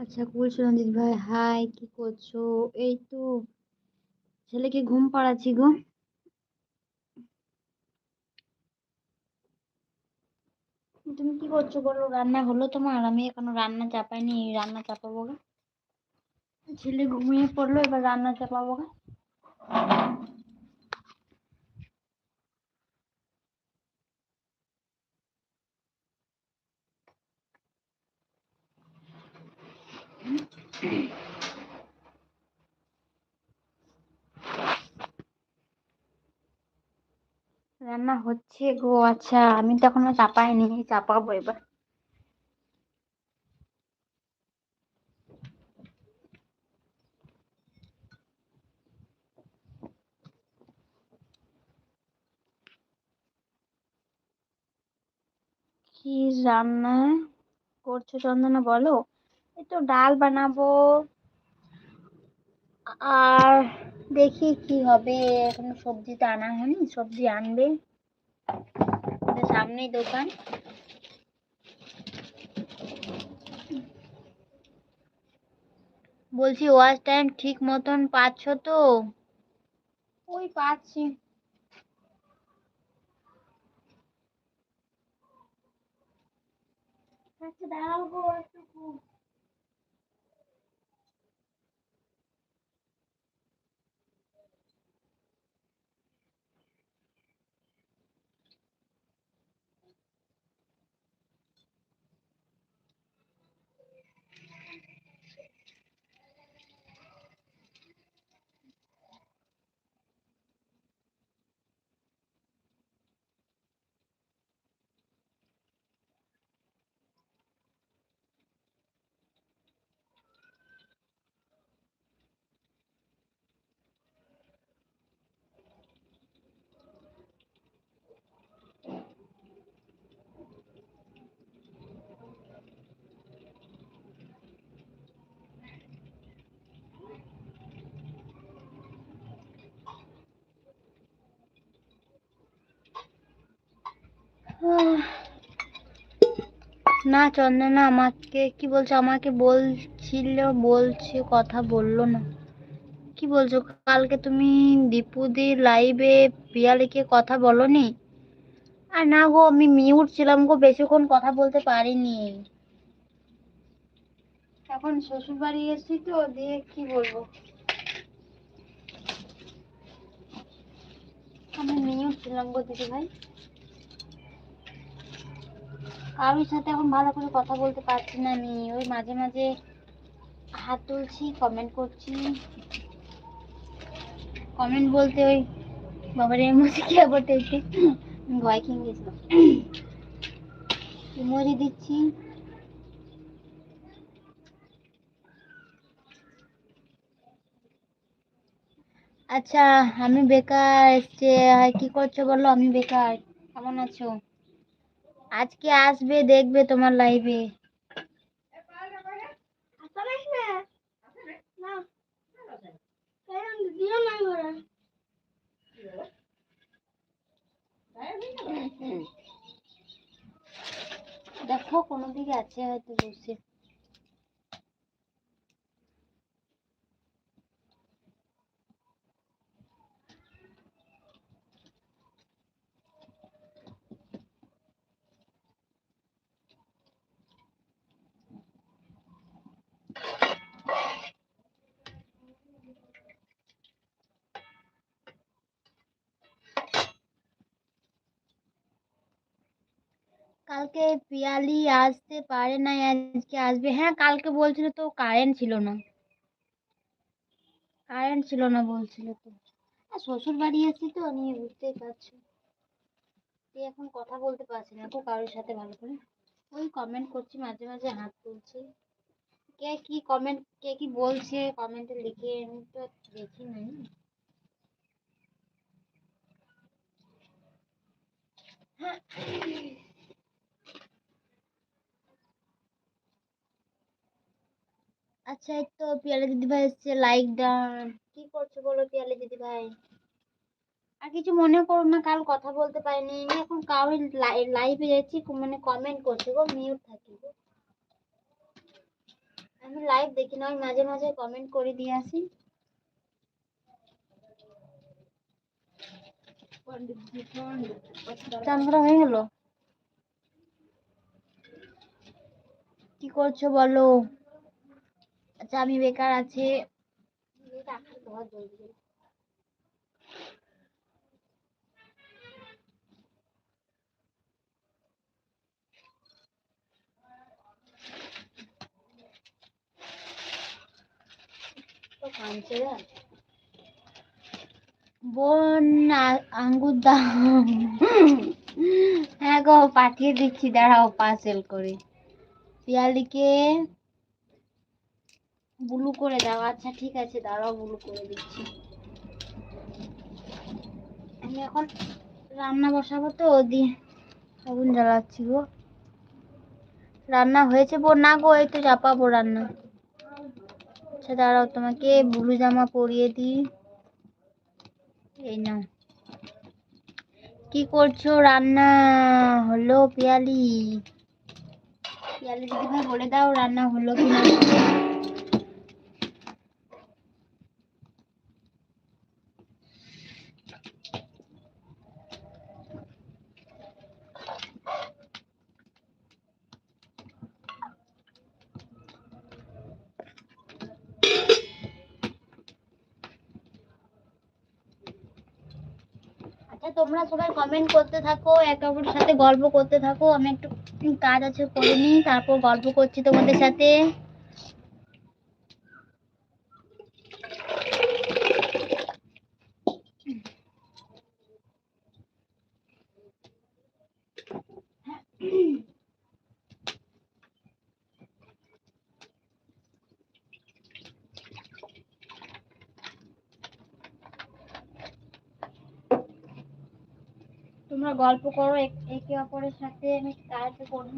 আচ্ছা কুলসুন দিদি ভাই? হাই, কি করছ? এই তো, ছেলেকে ঘুম পাড়াচ্ছি গো। তুমি কি করছ বলো? রান্না হলো তোমার? আমি এখনও রান্না চাপাইনি, রান্না চাপাবো গা। ছেলে ঘুমিয়ে পড়ল, এবার রান্না চাপাবো গা। রান্না হচ্ছে গো আচ্ছা আমি তো এখনও চাপাইনি, চাপাবো এবার। কি রান্না করছ চন্দনা বলো? এই তো ডাল বানাবো। আর দেখি কি হবে, এখনও সবজি তো আনা হয়নি, সবজি আনবে। সামনেই দোকান। বলছি ওয়াচ টাইম ঠিক মতন পাচ্ছ তো? ওই পাচ্ছি। আচ্ছা দাঁড়াও গো একটু না চন্দনা, আমাকে, কি বলছো? আমাকে বলছিল, বলছে, কথা বলল না। কি বলছো? কালকে তুমি দীপুদি লাইভে পিয়ালিকে কথা বলনি? আর না গো, আমি মিউট ছিলাম গো, বেশিক্ষণ কথা বলতে পারিনি। এখন শ্বশুর বাড়ি এসেছি তো, দিয়ে কি বলব? আমি মিউট ছিলাম গো দিদি ভাই কারোর সাথে এখন ভালো করে কথা বলতে পারছি না আমি। ওই মাঝে মাঝে হাত তুলছি কমেন্ট করছি। কমেন্ট বলতে ওই বাবার এমোজি কি আবার দেখতে ভয় খেয়ে গেছিলাম। ইমোজি দিচ্ছি। আচ্ছা আমি বেকার এসছে কি করছ বলো? আমি বেকার। কেমন আছো? আজকে আসবে দেখবে তোমার লাইভে দেখো কোনো দিকে আছে হয়তো বসে। কালকে পিয়ালি আসতে পারে না আজকে আসবে। হ্যাঁ কালকে বলছিল তো কারেন্ট ছিল না। কারেন্ট ছিল না বলছিল তো। শ্বশুর বাড়ি এসেছি তো, নিয়ে বুঝতেই পারছ। এখন কথা বলতে পারছি না তো কারোর সাথে ভালো করে। ওই কমেন্ট করছি, মাঝে মাঝে হাত তুলছি। কে কি কমেন্ট কে কি বলছে কমেন্টে লিখে আমি তো দেখি নাই। হ্যাঁ। আচ্ছা এই তো পিয়ালি দিদি ভাই এসছে লাইক ডান কি করছ বলো পিয়ালি দিদি ভাই? আর কিছু মনে করো না, কাল কথা বলতে পারিনি। এখন কাউ লাইভে যাচ্ছি মানে কমেন্ট করছে গো মিউট থাকি গো। আমি লাইভ দেখি না মাঝে মাঝে কমেন্ট করে দিয়ে আসি। চান হয়ে গেল? কি করছ বলো? আচ্ছা আমি বেকার আছে। বোন আঙ্গুর দাম হ্যাঁ গো, পাঠিয়ে দিচ্ছি, দাঁড়াও পার্সেল করে। পিয়ালিকে ব্লু করে দাও। আচ্ছা ঠিক আছে, দাঁড়াও, ব্লু করে দিচ্ছি। আমি এখন রান্না বসাবো তো, দিয়ে আগুন জ্বালাচ্ছি গো। রান্না হয়েছে বোন না গো, এই তো চাপাবো রান্না। আচ্ছা দাঁড়াও, তোমাকে ব্লু জামা পরিয়ে দিই। এই নাও। কি করছ? রান্না হলো পিয়ালি। পিয়ালি দিদি ভাই বলে দাও, রান্না হলো কি না আচ্ছা তোমরা সবাই কমেন্ট করতে থাকো, একে অপরের সাথে গল্প করতে থাকো। আমি একটু কাজ আছে, করে নিই, তারপর গল্প করছি তোমাদের সাথে তোমরা গল্প করো একে অপরের সাথে আমি কাজ করে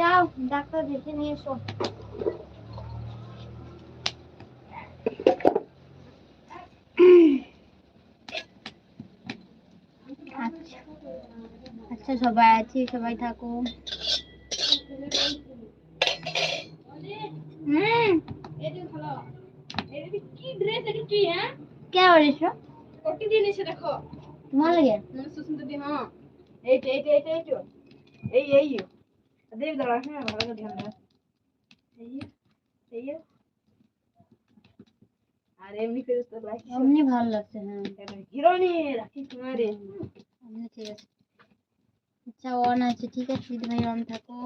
যাও, ডাক্তার দেখে নিয়ে এসো। আচ্ছা আচ্ছা সবাই আছি, সবাই থাকো। কি ড্রেস এটা কি হ্যাঁ কে বলেছ কটি দিন দেখো তোমার লাগে? মানে সুস্মিতা দি হ্যাঁ এইটা এইটা এইটা এইটা এই এই। देख दो रखने में भाड़ा ध्यान रख चाहिए चाहिए আরে এমনি করে তো লাগছে এমনি ভালো লাগছে হ্যাঁ হিরোনি রাখি তোমারে আচ্ছা ঠিক আছে আচ্ছা অন আছে ঠিক আছে দিদি ভাই অন থাকো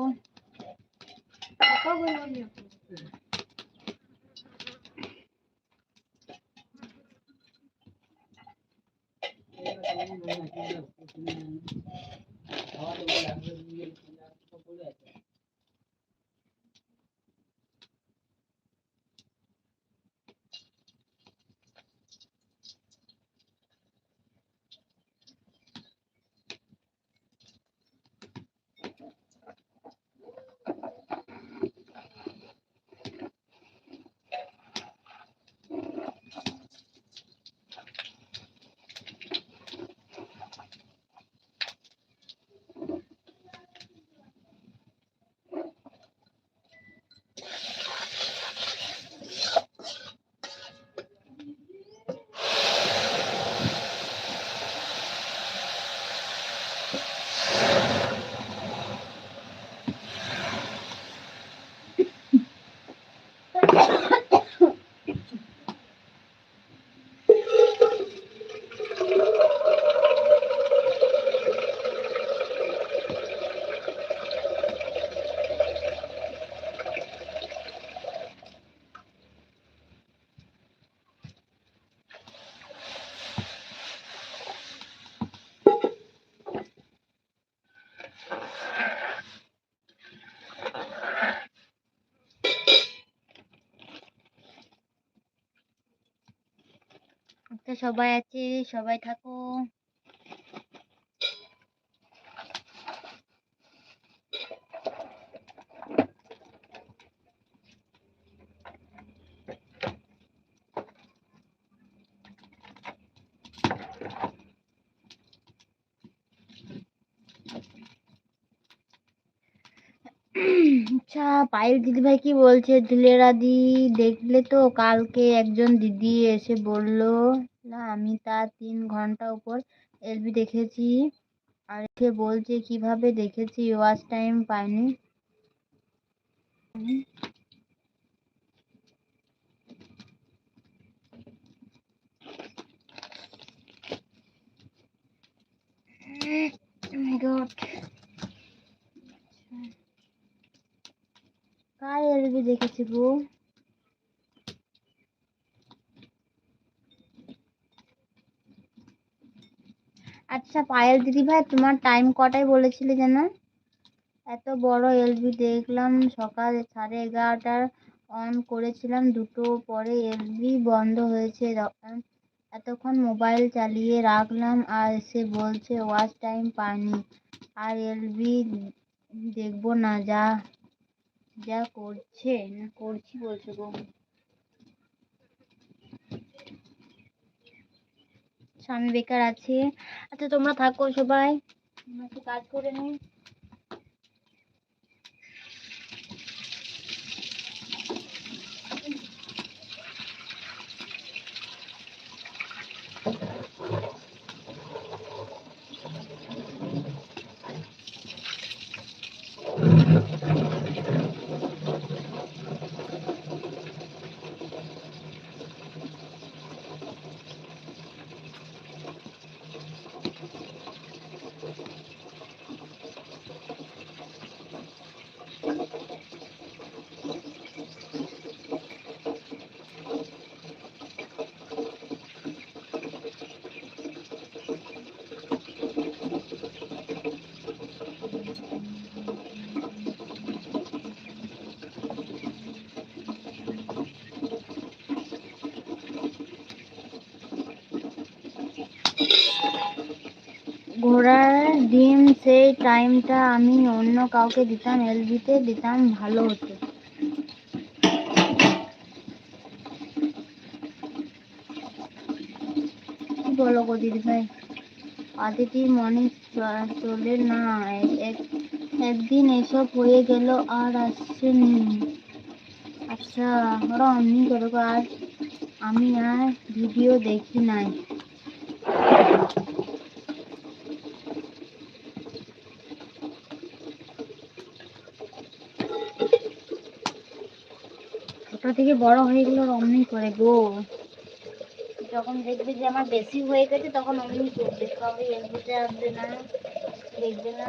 কখন বলবি আপনি সবাই আছে, সবাই থাকো। আচ্ছা পায়েল দিদিভাই কি বলছে? দিলেরা দি, দেখলে তো কালকে একজন দিদি এসে বলল। না, আমি তার তিন ঘণ্টা উপর এলবি দেখেছি। আর সে বলছে, কীভাবে দেখেছি? ওয়াচ টাইম পাইনি। কার এলবি দেখেছি গো? আচ্ছা পায়েল দিদি ভাই, তোমার টাইম কটায় বলেছিলে যেন? এত বড় এলবি দেখলাম, সকাল সাড়ে এগারোটার অন করেছিলাম, দুটো পরে এলবি বন্ধ হয়েছে। এতক্ষণ মোবাইল চালিয়ে রাখলাম, আর সে বলছে ওয়াচ টাইম পাইনি। আর এলবি দেখব না, যা যা করছে, না করছি বলছে গো স্বামী বেকার আছি। আচ্ছা তোমরা থাকো সবাই। কাজ করে নিই ডিম সেই টাইমটা আমি অন্য কাউকে দিতাম এলবিতে দিতাম, ভালো হতো। বলো গো ভাই আদিতির মনে চলে না একদিন এসব হয়ে গেল, আর আসছেনি আচ্ছা ওরা অমনি আর আমি আর ভিডিও দেখি নাই। ছোট থেকে বড় হয়ে গেল অমনি করে গো। যখন দেখবে যে আমার বেশি হয়ে গেছে, তখন অমনি করবে। সবাই এগুতে আসবে না, দেখবে না।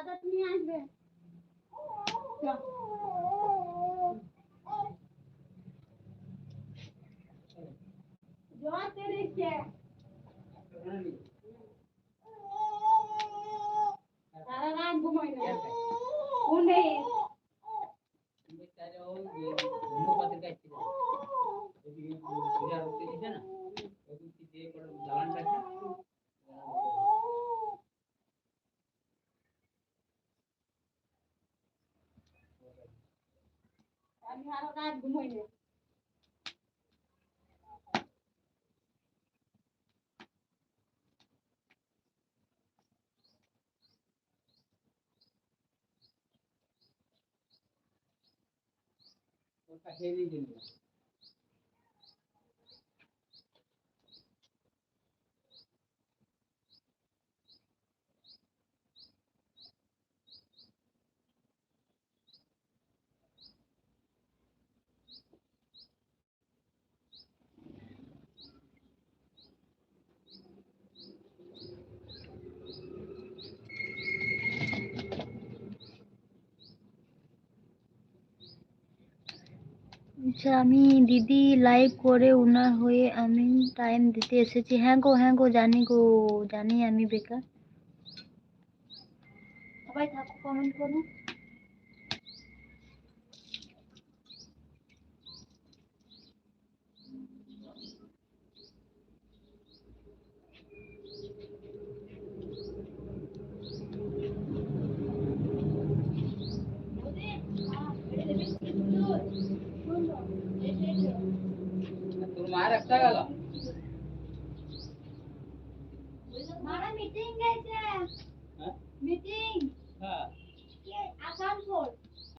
দাদা তুমি আসবে। জোয়ার তে দেখছে সারা রাত ঘুমাই না। কোনে হোমিওপ্যাথির কাছে ছিল ওদিকে পূজা করতে দিছে না ওদিকে দিয়ে করে দালানটা আছে আমি সারা রাত ঘুমাই না হেভি জিনিস আচ্ছা আমি দিদি লাইভ করে ওনার হয়ে আমি টাইম দিতে এসেছি। হ্যাঁ গো হ্যাঁ গো, জানি গো, জানি আমি বেকার। সবাই থাকো কমেন্ট করো। তোর মায়ের একটা গেল মারা মিটিং